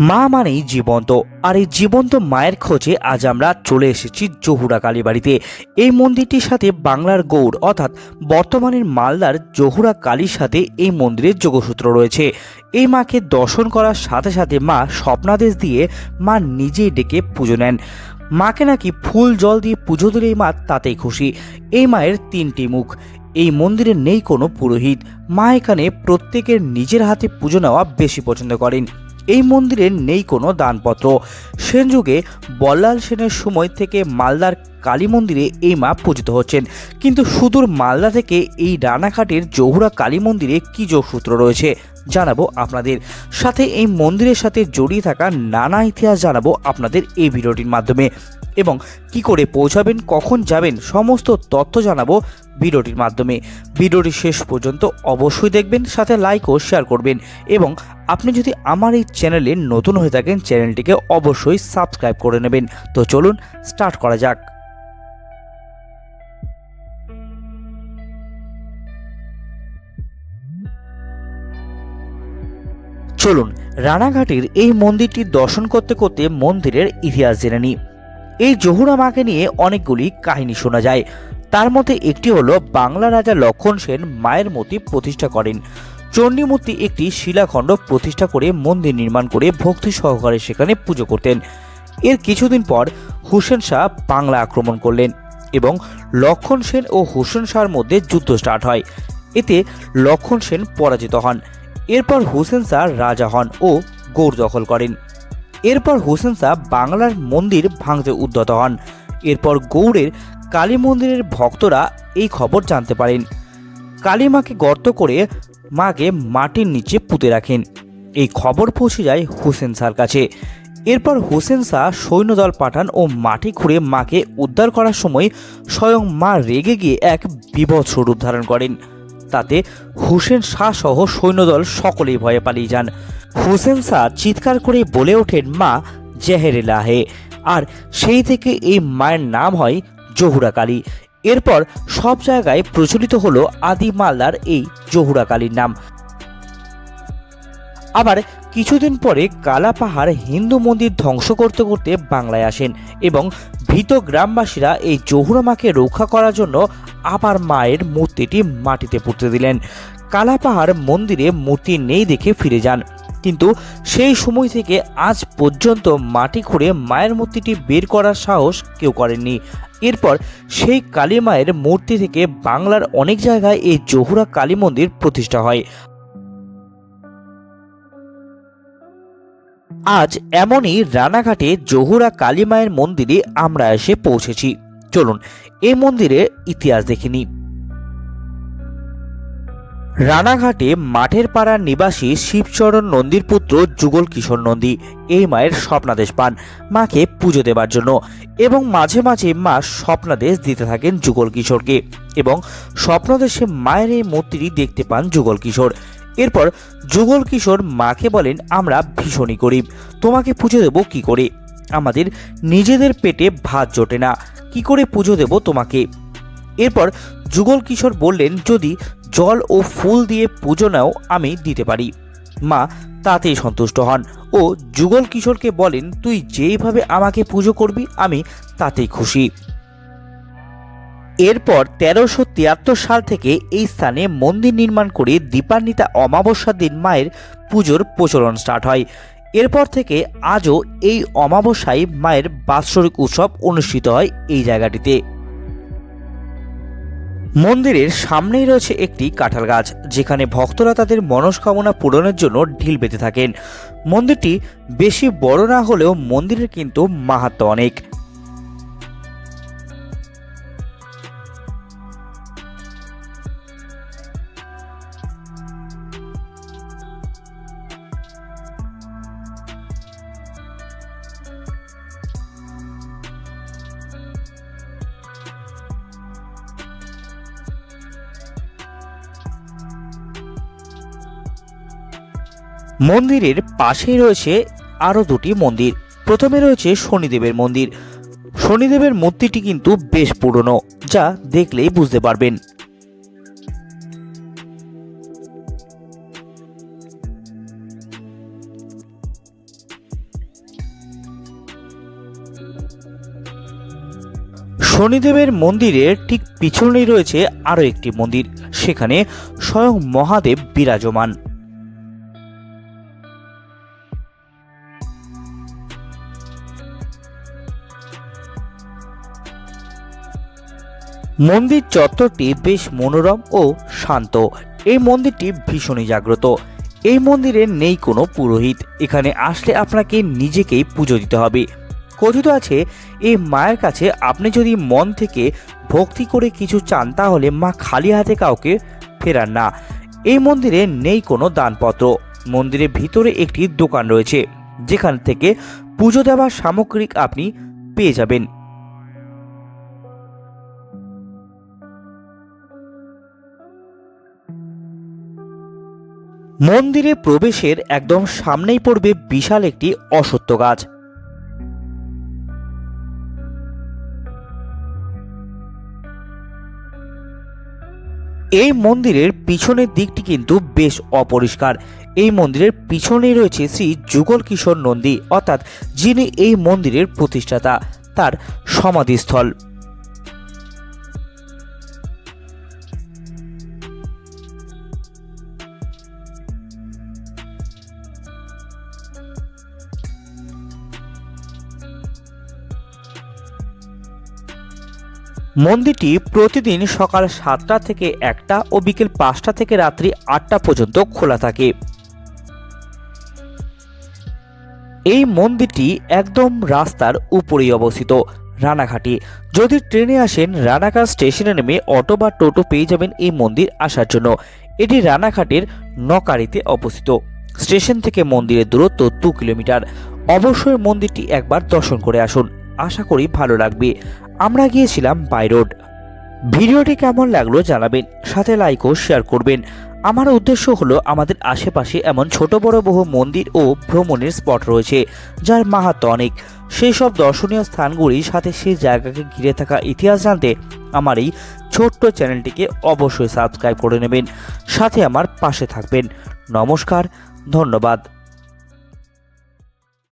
মা মানেই জীবন্ত, আর এই জীবন্ত মায়ের খোঁজে আজ আমরা চলে এসেছি জহুরা কালীবাড়িতে। এই মন্দিরটির সাথে বাংলার গৌড়, অর্থাৎ বর্তমানের মালদার জহুরা কালীর সাথে এই মন্দিরের যোগসূত্র রয়েছে। এই মাকে দর্শন করার সাথে সাথে মা স্বপ্নাদেশ দিয়ে মা নিজেই ডেকে পুজো নেন। মাকে নাকি ফুল জল দিয়ে পুজো দিলেই মা তাতেই খুশি। এই মায়ের তিনটি মুখ। এই মন্দিরে নেই কোনো পুরোহিত। মা এখানে প্রত্যেকের নিজের হাতে পুজো নেওয়া বেশি পছন্দ করেন। এই মন্দিরে নেই কোনো দানপত্র। সেন যুগে বল্লাল সেনের সময় থেকে মালদার কালী মন্দিরে এই মা পূজিত হচ্ছেন। কিন্তু সুদূর মালদা থেকে এই রানাঘাটের জহুরা কালী মন্দিরে কী যোগসূত্র রয়েছে জানাব আপনাদের। সাথে এই মন্দিরের সাথে জড়িয়ে থাকা নানা ইতিহাস জানাব আপনাদের এই ভিডিওটির মাধ্যমে। এবং কি করে পৌঁছাবেন, কখন যাবেন, সমস্ত তথ্য জানাব ভিডিওটির মাধ্যমে। ভিডিওটি শেষ পর্যন্ত অবশ্যই দেখবেন, সাথে লাইক ও শেয়ার করবেন। এবং আপনি যদি আমার এই চ্যানেলে নতুন হয়ে থাকেন, চ্যানেলটিকে অবশ্যই সাবস্ক্রাইব করে নেবেন। তো চলুন স্টার্ট করা যাক। চলুন, রানাঘাটের এই মন্দিরটি দর্শন করতে করতে মন্দিরের ইতিহাস জেনে নিই। এই জহুরা মাকে নিয়ে অনেকগুলি কাহিনী শোনা যায়। তার মধ্যে একটি হলো বাংলা রাজা লক্ষণ সেন মায়ের মূর্তি প্রতিষ্ঠা করেন। চণ্ডী মূর্তি একটি শিলাখণ্ড প্রতিষ্ঠা করে মন্দির নির্মাণ করে ভক্তি সহকারে সেখানে পুজো করতেন। এর কিছুদিন পর হুসেন শাহ বাংলা আক্রমণ করলেন এবং লক্ষণ সেন ও হুসেন শাহর মধ্যে যুদ্ধ স্টার্ট হয়। এতে লক্ষণ সেন পরাজিত হন। এরপর হুসেন শাহ রাজা হন ও গৌড় দখল করেন। এরপর হুসেন শাহ বাংলার মন্দির ভাঙতে উদ্যত হন। এরপর গৌড়ের কালী মন্দিরের ভক্তরা এই খবর জানতে পারেন। কালী মাকে গর্ত করে মাকে মাটির নিচে পুঁতে রাখেন। এই খবর পৌঁছে যায় হুসেন শাহর কাছে। এরপর হুসেন শাহ সৈন্যদল পাঠান ও মাটি খুঁড়ে মাকে উদ্ধার করার সময় স্বয়ং মা রেগে গিয়ে এক বিভৎস রূপ ধারণ করেন। তাতে হুসেন শাহ সহ সৈন্যদল সকলেই ভয়ে পালিয়ে যান। হুসেন শাহ চিৎকার করে বলে ওঠেন, মা, জেহেরে লাহে আর সেই থেকে এই মায়ের নাম হয় জহুরা কালী। এরপর সব জায়গায় প্রচলিত হলো আদি মালদার এই জহুরা কালীর নাম। আবার কিছুদিন পরে কালা পাহাড় হিন্দু মন্দির ধ্বংস করতে করতে বাংলায় আসেন এবং ভীত গ্রামবাসীরা এই জহুরা মাকে রক্ষা করার জন্য আবার মায়ের মূর্তিটি মাটিতে পুঁতে দিলেন। কালাপাহাড় মন্দিরে মূর্তি নেই দেখে ফিরে যান। কিন্তু সেই সময় থেকে আজ পর্যন্ত মাটি খুঁড়ে মায়ের মূর্তিটি বের করার সাহস কেউ করেননি। এরপর সেই কালী মায়ের মূর্তি থেকে বাংলার অনেক জায়গায় এই জহুরা কালী মন্দির প্রতিষ্ঠা হয়। আজ এমনই রানাঘাটে জহুরা কালী মায়ের মন্দিরে আমরা এসে পৌঁছেছি। চলুন এই মন্দিরের ইতিহাস দেখে নিই রানাঘাটে মাঠের পাড়ার নিবাসী শিবচরণ নন্দীর পুত্র যুগল কিশোর নন্দী এই মায়ের স্বপ্নাদেশ পান, মাকে পুজো দেবার জন্য এবং মাঝে মাঝে মা স্বপ্নাদেশ দিতে থাকেন যুগল কিশোরকে এবং স্বপ্নদেশে মায়ের এই মূর্তিটি দেখতে পান যুগল কিশোর এরপর যুগল কিশোর মাকে বলেন, আমরা ভীষণই গরিব, তোমাকে পুজো দেবো কি করে? আমাদের নিজেদের পেটে ভাত জোটে না। কি করে পুজো দেব তোমাকে? এরপর যুগল কিশোর বললেন, যদি জল ও ফুল দিয়ে পুজো নাও, আমি দিতে পারি। মা তাতেই সন্তুষ্ট হন। ও যুগল কিশোরকে বলেন, তুই যেইভাবে আমাকে পুজো করবি, আমি তাতেই খুশি। এরপর তেরোশো তিয়াত্তর সাল থেকে এই স্থানে মন্দির নির্মাণ করে দীপান্বিতা অমাবস্যার দিন মায়ের পুজোর প্রচলন স্টার্ট হয়। এরপর থেকে আজও এই অমাবস্যায় মায়ের বাৎসরিক উৎসব অনুষ্ঠিত হয় এই জায়গাটিতে। মন্দিরের সামনেই রয়েছে একটি কাঁঠাল গাছ, যেখানে ভক্তরা তাদের মনস্কামনা পূরণের জন্য ঢিল পেতে থাকেন। মন্দিরটি বেশি বড় না হলেও মন্দিরের কিন্তু মাহাত্ম অনেক। মন্দিরের পাশেই রয়েছে আরও দুটি মন্দির। প্রথমে রয়েছে শনিদেবের মন্দির। শনিদেবের মূর্তিটি কিন্তু বেশ পুরনো, যা দেখলেই বুঝতে পারবেন। শনিদেবের মন্দিরের ঠিক পিছনেই রয়েছে আরও একটি মন্দির, সেখানে স্বয়ং মহাদেব বিরাজমান। মন্দির চত্বরটি বেশ মনোরম ও শান্ত। এই মন্দিরটি ভীষণই জাগ্রত। এই মন্দিরে নেই কোনো পুরোহিত। এখানে আসলে আপনাকে নিজেকেই পুজো দিতে হবে। কথিত আছে, এই মায়ের কাছে আপনি যদি মন থেকে ভক্তি করে কিছু চান, তাহলে মা খালি হাতে কাউকে ফেরান না। এই মন্দিরে নেই কোনো দানপত্র। মন্দিরের ভিতরে একটি দোকান রয়েছে, যেখান থেকে পুজো দেওয়ার সামগ্রিক আপনি পেয়ে যাবেন। মন্দিরে প্রবেশের একদম সামনেই পড়বে বিশাল একটি অসত্য গাছ। এই মন্দিরের পিছনের দিকটি কিন্তু বেশ অপরিষ্কার। এই মন্দিরের পিছনেই রয়েছে শ্রী যুগল কিশোর নন্দী, অর্থাৎ যিনি এই মন্দিরের প্রতিষ্ঠাতা, তার সমাধিস্থল। মন্দিরটি প্রতিদিন সকাল সাতটা থেকে একটা ও বিকেল পাঁচটা থেকে রাত্রি আটটা পর্যন্ত খোলা থাকে। এই মন্দিরটি একদম রাস্তার উপরেই অবস্থিত, রানাঘাটে। যদি ট্রেনে আসেন, রানাঘাট স্টেশনে নেমে অটো বা টোটো পেয়ে যাবেন এই মন্দির আসার জন্য। এটি রানাঘাটের নকারিতে অবস্থিত। স্টেশন থেকে মন্দিরের দূরত্ব দু কিলোমিটার। অবশ্যই মন্দিরটি একবার দর্শন করে আসুন। আশা করি ভালো লাগবে। আমরা গিয়েছিলাম বাই রোড। ভিডিওটি কেমন লাগল জানাবেন, সাথে লাইক ও শেয়ার করবেন। আমার উদ্দেশ্য হলো আমাদের আশেপাশে এমন ছোট বড় বহু মন্দির ও ভ্রমণের স্পট রয়েছে, যার মাহাত্ম অনেক। সেই সব দর্শনীয় স্থানগুলির সাথে সেই জায়গাকে ঘিরে থাকা ইতিহাস জানতে আমার এই ছোট্ট চ্যানেলটিকে অবশ্যই সাবস্ক্রাইব করে নেবেন। সাথে আমার পাশে থাকবেন। নমস্কার, ধন্যবাদ।